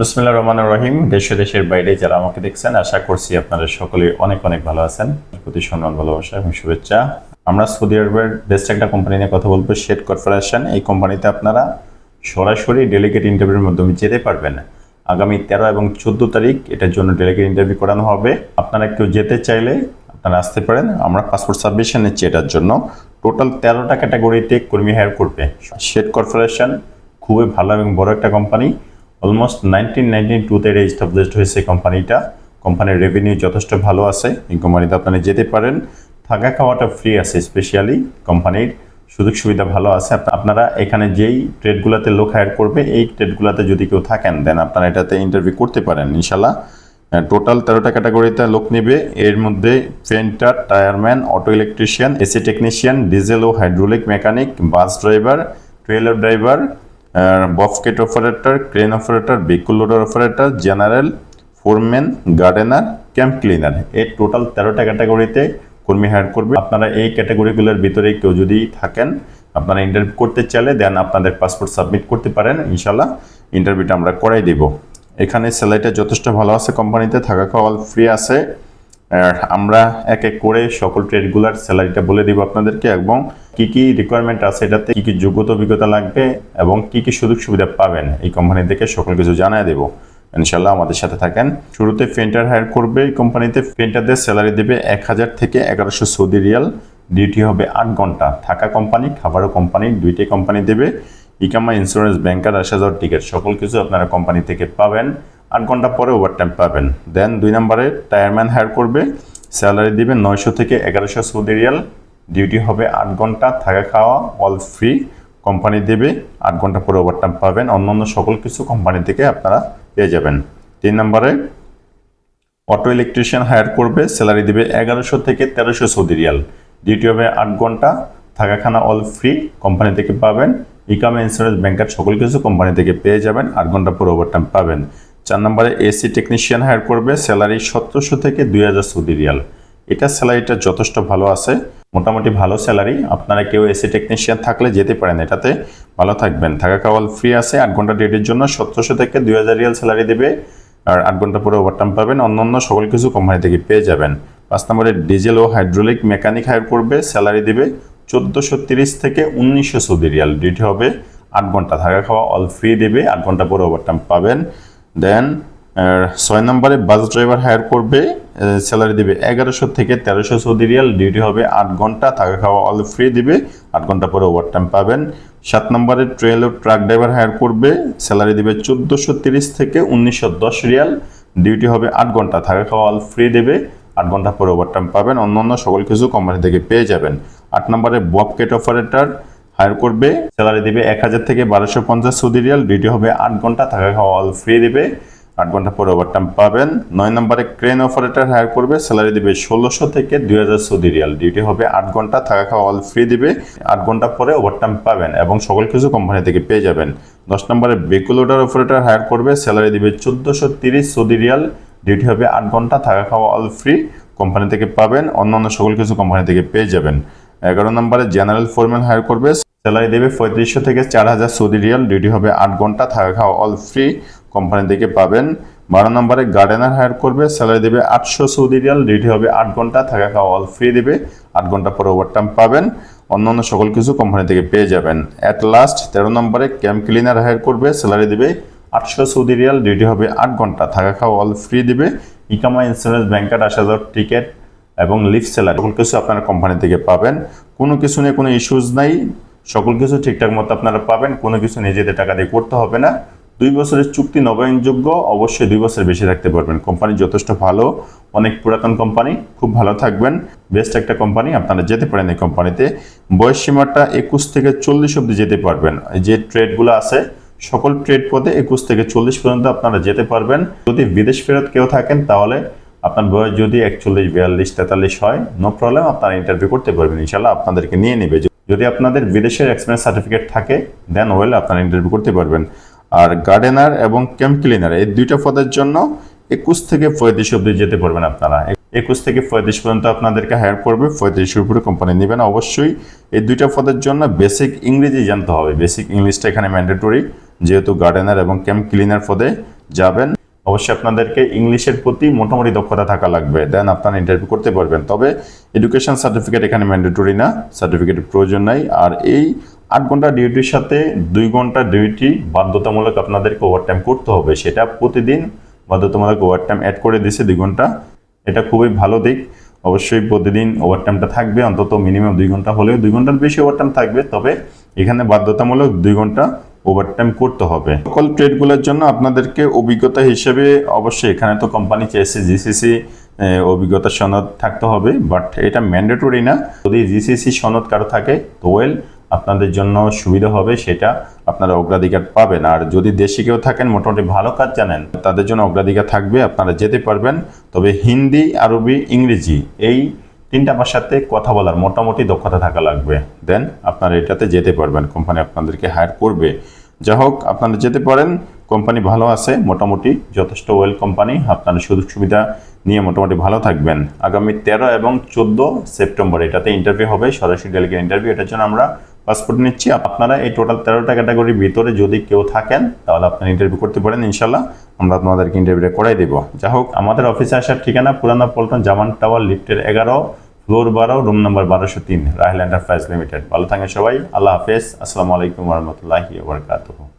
বিসমিল্লাহ রহমান রহিম। দেশে দেশের বাইরে যারা আমাকে দেখছেন, আশা করছি আপনারা সকলে অনেক অনেক ভালো আছেন। প্রতি সম্মান, ভালোবাসা এবং শুভেচ্ছা। আমরা সৌদি আরবের বেস্ট একটা কোম্পানি নিয়ে কথা বলব শেড কর্পোরেশন। এই কোম্পানিতে আপনারা সরাসরি ডেলিগেট ইন্টারভিউর মাধ্যমে যেতে পারবেন। আগামী তেরো এবং চোদ্দ তারিখ এটার জন্য ডেলিগেট ইন্টারভিউ করানো হবে। আপনারা কেউ যেতে চাইলে আপনারা আসতে পারেন। আমরা পাসপোর্ট সাবমিশন নিচ্ছি এটার জন্য। টোটাল তেরোটা ক্যাটাগরিতে কর্মী হায়ার করবে। শেড কর্পোরেশন খুবই ভালো এবং বড় একটা কোম্পানি। অলমোস্ট নাইনটিন নাইনটিন টুতে এটা এস্টাবলিশড হয়েছে কোম্পানিটা কোম্পানির রেভিনিউ যথেষ্ট ভালো আছে। এই কোম্পানিতে আপনারা যেতে পারেন। থাকা খাওয়াটা ফ্রি আছে স্পেশালি কোম্পানির সুযোগ সুবিধা ভালো আছে। আপনারা এখানে যেই ট্রেডগুলোতে লোক হায়ার করবে, এই ট্রেডগুলোতে যদি কেউ থাকেন দেন আপনারা এটাতে ইন্টারভিউ করতে পারেন ইনশাল্লাহ টোটাল তেরোটা ক্যাটাগরিতে লোক নেবে। এর মধ্যে painter tyreman auto electrician AC technician diesel ও hydraulic mechanic bus driver trailer driver bobcat operator, crane operator, vehicle loader operator, general, foreman, gardener, camp cleaner. এই টোটাল তেরোটা ক্যাটাগরিতে কর্মী হায়ার করবে। আপনারা এই ক্যাটাগরিগুলোর ভিতরে কেউ যদি থাকেন, আপনারা ইন্টারভিউ করতে চাইলে দেন আপনাদের পাসপোর্ট সাবমিট করতে পারেন। ইনশাল্লাহ ইন্টারভিউটা আমরা করাই দেব। এখানে স্যালারিটা যথেষ্ট ভালো আছে কোম্পানিতে থাকা খাওয়া ফ্রি আছে। আমরা এক এক করে সকল ট্রেডগুলার স্যালারিটা বলে দিব আপনাদেরকে এবং কি কি রিকোয়ারমেন্ট আছে, এটাতে কি কি যোগ্যতা, অভিজ্ঞতা লাগবে এবং কি কি সুযোগ সুবিধা পাবেন, এই কোম্পানি থেকে সকল কিছু জানাই দেবো। ইনশাল্লাহ আমাদের সাথে থাকেন। শুরুতে পেন্টার হায়ার করবে, এই কোম্পানিতে পেন্টারদের স্যালারি দেবে এক হাজার থেকে এগারোশো সৌদি রিয়াল। ডিউটি হবে আট ঘণ্টা। থাকা কোম্পানি খাবারও কোম্পানি দুইটাই কোম্পানি দেবে। ইকামা ইন্স্যুরেন্স ব্যাংকার আসা যাওয়ার টিকিট সকল কিছু আপনারা কোম্পানি থেকে পাবেন। আট ঘণ্টা পরে ওভারটাইম পাবেন। দেন দুই নম্বরে টায়ারম্যান হায়ার করবে। স্যালারি দিবে নয়শো থেকে এগারোশো সৌদি রিয়াল। ডিউটি হবে আট ঘণ্টা, থাকা খাওয়া অল ফ্রি কোম্পানি দেবে, আট ঘণ্টা পরে ওভারটাইম পাবেন। অন্যান্য সকল কিছু কোম্পানি থেকে আপনারা পেয়ে যাবেন। তিন নম্বরে অটো ইলেকট্রিশিয়ান হায়ার করবে স্যালারি দেবে এগারোশো থেকে তেরোশো সৌদি রিয়াল। ডিউটি হবে আট ঘণ্টা, থাকা খানা অল ফ্রি কোম্পানি থেকে পাবেন। ইকাম ইন্স্যুরেন্স ব্যাংকার সকল কিছু কোম্পানি থেকে পেয়ে যাবেন, আট ঘণ্টা পর ওভারটাইম পাবেন। চার নম্বরে এসি টেকনিশিয়ান হায়ার করবে স্যালারি সতেরোশো থেকে দুই হাজার সৌদি রিয়াল। এটা স্যালারিটা যথেষ্ট ভালো আছে। মোটামুটি ভালো স্যালারি আপনারা কেউ এসি টেকনিশিয়ান থাকলে যেতে পারেন এটাতে। ভালো থাকবেন। থাকা খাওয়া ফ্রি আছে, আট ঘণ্টা ডিউটির জন্য। সতেরোশো থেকে দুই হাজার রিয়াল স্যালারি দেবে। আর আট ঘণ্টা পরে ওভারটাইম পাবেন। অন্য অন্য সকল কিছু কোম্পানি থেকে পেয়ে যাবেন। পাঁচ নম্বরে ডিজেল ও হাইড্রোলিক মেকানিক হায়ার করবে স্যালারি দেবে। চোদ্দোশো তিরিশ থেকে উনিশশো সৌদি রিয়াল ডিউটি হবে। আট ঘণ্টা থাকা খাওয়া অল ফ্রি দেবে। আট ঘণ্টা পরে ওভারটাইম পাবেন। দেন ছয় নম্বরে বাস ড্রাইভার হায়ার করবে স্যালারি দেবে এগারোশো থেকে তেরোশো সৌদি রিয়াল ডিউটি হবে আট ঘণ্টা, থাকা খাওয়া অল ফ্রি দিবে, আট ঘণ্টা পরে ওভারটাইম পাবেন। সাত নম্বরে trailer truck driver hire করবে স্যালারি দেবে চোদ্দোশো তিরিশ থেকে উনিশশো দশ রিয়াল ডিউটি হবে আট ঘণ্টা, থাকা খাওয়া অল ফ্রি দেবে, আট ঘণ্টা পরে ওভারটাইম পাবেন। অন্যান্য সকল কিছু কোম্পানি থেকে পেয়ে যাবেন। আট নম্বরে ববকেট অপারেটর হায়ার করবে স্যালারি দেবে এক হাজার থেকে বারোশো পঞ্চাশ সৌদি রিয়াল ডিউটি হবে আট ঘণ্টা, থাকা খাওয়া অল ফ্রি দেবে। আট ঘণ্টা পরে ওভারটাইম পাবেন। নয় নম্বরে ক্রেন অপারেটর হায়ার করবে। স্যালারি দিবে ষোলোশো থেকে দুই হাজার সৌদি রিয়াল। ডিউটি হবে আট ঘণ্টা, থাকা খাওয়া অল ফ্রি দিবে। আট ঘণ্টা পরে ওভারটাইম পাবেন এবং সকল কিছু কোম্পানি থেকে পেয়ে যাবেন। দশ নম্বরে বেকুলোডার অপারেটর হায়ার করবে। স্যালারি দিবে চোদ্দোশো তিরিশ সৌদি রিয়াল। ডিউটি হবে আট ঘণ্টা, থাকা খাওয়া অল ফ্রি কোম্পানি থেকে পাবেন অন্যান্য সকল কিছু কোম্পানি থেকে পেয়ে যাবেন। এগারো নম্বরে জেনারেল ফোরম্যান হায়ার করবে। স্যালারি দেবে পঁয়ত্রিশশো থেকে চার হাজার সৌদি রিয়াল। ডিউটি হবে আট ঘণ্টা, থাকা খাওয়া অল ফ্রি কোম্পানি থেকে পাবেন। বারো নম্বরে গার্ডেনার হায়ার করবে স্যালারি দেবে আটশো সৌদি রিয়াল ডিউটি হবে আট ঘণ্টা, থাকা খাওয়া অল ফ্রি দেবে, আট ঘণ্টা পরে ওভারটাইম পাবেন। অন্যান্য সকল কিছু কোম্পানি থেকে পেয়ে যাবেন। অ্যাট লাস্ট তেরো নম্বরে ক্যাম্প ক্লিনার হায়ার করবে স্যালারি দেবে আটশো সৌদি রিয়াল ডিউটি হবে আট ঘণ্টা, থাকা খাওয়া অল ফ্রি দেবে। ইকামা ইন্স্যুরেন্স ব্যাংকার আসা যাওয়ার টিকিট এবং লিফট স্যালারি সকল কিছু আপনারা কোম্পানি থেকে পাবেন। কোনো কিছু নিয়ে কোনো ইস্যুজ নাই, সকল কিছু ঠিকঠাক মতো আপনারা পাবেন, কোনো কিছু নিজেদের টাকা দিয়ে করতে হবে না। দুই বছরের চুক্তি নবায়নযোগ্য, অবশ্যই দুই বছর বেশি রাখতে পারবেন। কোম্পানি যথেষ্ট ভালো, অনেক পুরাতন কোম্পানি, খুব ভালো থাকবেন। বেস্ট একটা কোম্পানি, আপনারা যেতে পারেন এই কোম্পানিতে। বয়স সীমাটা একুশ থেকে চল্লিশ অব্দি যেতে পারবেন। যে ট্রেডগুলো আছে, সকল ট্রেড পদে একুশ থেকে চল্লিশ পর্যন্ত আপনারা যেতে পারবেন। যদি বিদেশ ফেরত কেউ থাকেন, তাহলে আপনার বয়স যদি একচল্লিশ, বিয়াল্লিশ, তেতাল্লিশ হয় নো প্রবলেম আপনারা ইন্টারভিউ করতে পারবেন। ইনশাল্লাহ আপনাদেরকে নিয়ে নেবে। যদি আপনাদের বিদেশের এক্সপিরিয়েন্স সার্টিফিকেট থাকে দেন ওয়েল আপনারা ইন্টারভিউ করতে পারবেন। আর গার্ডেনার এবং ক্যাম্প ক্লিনার এই দুইটা পদের জন্য একুশ থেকে পঁয়ত্রিশ অব্দি যেতে পারবেন আপনারা। একুশ থেকে পঁয়ত্রিশ পর্যন্ত আপনাদেরকে হায়ার করবে, পঁয়ত্রিশের উপরে কোম্পানি নেবেন। অবশ্যই এই দুইটা পদের জন্য বেসিক ইংরেজি জানতে হবে। বেসিক ইংলিশটা এখানে ম্যান্ডেটরি যেহেতু গার্ডেনার এবং ক্যাম্প ক্লিনার পদে যাবেন, অবশ্যই আপনাদেরকে ইংলিশের প্রতি মোটামুটি দক্ষতা থাকা লাগবে। দেন আপনারা ইন্টারভিউ করতে পারবেন। তবে এডুকেশন সার্টিফিকেট এখানে ম্যান্ডেটরি না সার্টিফিকেটের প্রয়োজন নাই। আর এই আট ঘণ্টা ডিউটির সাথে দুই ঘণ্টা ডিউটি বাধ্যতামূলক আপনাদেরকে ওভারটাইম করতে হবে। সেটা প্রতিদিন বাধ্যতামূলক ওভারটাইম অ্যাড করে দিয়েছে দুই ঘণ্টা। এটা খুবই ভালো দিক। অবশ্যই প্রতিদিন ওভারটাইমটা থাকবে, অন্তত মিনিমাম দুই ঘণ্টা হলেও দুই ঘণ্টার বেশি ওভারটাইম থাকবে। তবে এখানে বাধ্যতামূলক দুই ঘণ্টা ওভারটাইম করতে হবে। সকল ট্রেডগুলোর জন্য আপনাদেরকে অভিজ্ঞতা হিসেবে অবশ্যই এখানে তো কোম্পানি চেয়েছে জিসিসি অভিজ্ঞতা সনদ থাকতে হবে। বাট এটা ম্যান্ডেটরি না। যদি জিসিসি সনদ কারও থাকে, তো ওয়েল আপনাদের জন্য সুবিধা হবে, সেটা আপনারা অগ্রাধিকার পাবেন। আর যদি দেশে কেউ থাকেন, মোটামুটি ভালো কাজ জানেন, তাদের জন্য অগ্রাধিকার থাকবে, আপনারা যেতে পারবেন। তবে হিন্দি, আরবি, ইংরেজি এই তিনটা ভাষাতে কথা বলার মোটামুটি দক্ষতা থাকা লাগবে। দেন আপনারা এটাতে যেতে পারবেন কোম্পানি আপনাদেরকে হায়ার করবে। যা হোক, আপনারা যেতে পারেন কোম্পানি ভালো আছে, মোটামুটি যথেষ্ট ওয়েল কোম্পানি আপনারা সুযোগ সুবিধা নিয়ে মোটামুটি ভালো থাকবেন। আগামী তেরো এবং চোদ্দ সেপ্টেম্বর এটাতে ইন্টারভিউ হবে, সরাসরি ডেলিগেট ইন্টারভিউ এটার জন্য আমরা পাসপোর্ট নিচ্ছি। আপনারা এই টোটাল তেরোটা ক্যাটাগরির ভিতরে যদি কেউ থাকেন, তাহলে আপনারা ইন্টারভিউ করতে পারেন ইনশাল্লাহ আমরা আপনাদেরকে ইন্টারভিউটা করাই দেবো। যা হোক, আমাদের অফিসে আসার ঠিকানা পুরানা পল্টন জামান টাওয়ার লিফটের এগারো ফ্লোর বারো রুম নাম্বার বারোশো তিন, রাহেল এন্টারপ্রাইজ লিমিটেড ভালো থাকেন সবাই। আল্লাহ হাফেজ। আসসালামু আলাইকুম রহমতুল্লাহি